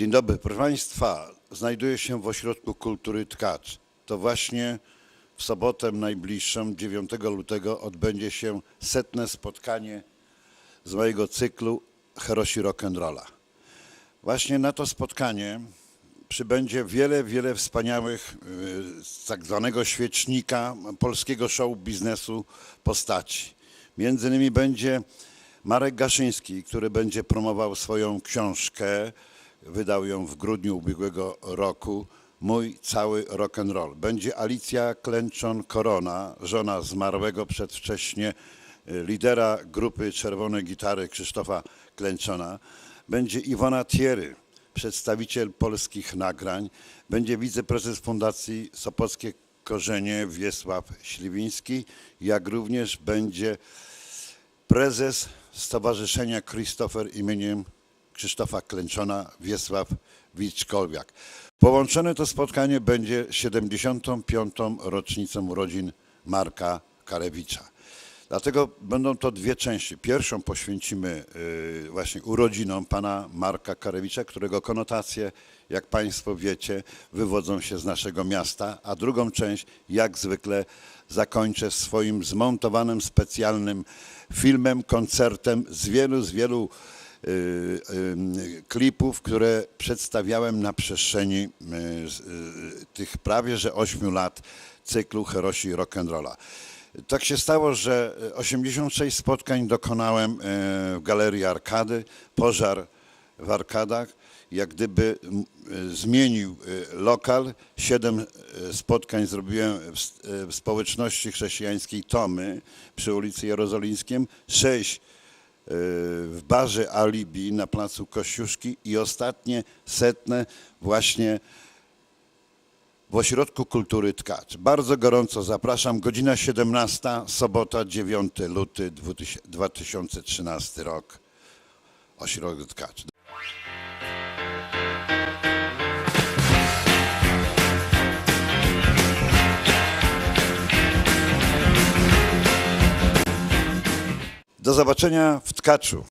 Dzień dobry, proszę Państwa. Znajduję się w Ośrodku Kultury Tkacz. To właśnie w sobotę najbliższą, 9 lutego, odbędzie się setne spotkanie z mojego cyklu Herosi Rock'n'Rolla. Właśnie na to spotkanie przybędzie wiele, wiele wspaniałych y, z tak zwanego świecznika polskiego show biznesu postaci. Między innymi będzie Marek Gaszyński, który będzie promował swoją książkę, wydał ją w grudniu ubiegłego roku, Mój cały rock and roll. Będzie Alicja Klęczon-Korona, żona zmarłego przedwcześnie y, lidera grupy Czerwone Gitary Krzysztofa Klęczona. Będzie Iwona Thiery, przedstawiciel polskich nagrań. Będzie wiceprezes Fundacji Sopockie Korzenie Wiesław Śliwiński, jak również będzie prezes Stowarzyszenia Christopher imieniem Krzysztofa Klęczona Wiesław Wiczkowiak. Połączone to spotkanie będzie 75. rocznicą urodzin Marka Karewicza. Dlatego będą to dwie części. Pierwszą poświęcimy y, właśnie urodzinom pana Marka Karewicza, którego konotacje, jak państwo wiecie, wywodzą się z naszego miasta, a drugą część, jak zwykle, zakończę swoim zmontowanym specjalnym filmem, koncertem z wielu, z wielu klipów, które przedstawiałem na przestrzeni y, y, tych prawie że 8 lat cyklu Herosi Rock'n'Rolla. Tak się stało, że 86 spotkań dokonałem w Galerii Arkady, pożar w Arkadach, jak gdyby zmienił lokal. Siedem spotkań zrobiłem w, społeczności chrześcijańskiej Tomy przy ulicy Jerozolimskim, sześć w barze Alibi na placu Kościuszki i ostatnie setne właśnie w Ośrodku Kultury Tkacz. Bardzo gorąco zapraszam. Godzina 17, sobota 9 luty 2013 rok. Ośrodek Tkacz. Do zobaczenia w Tkaczu.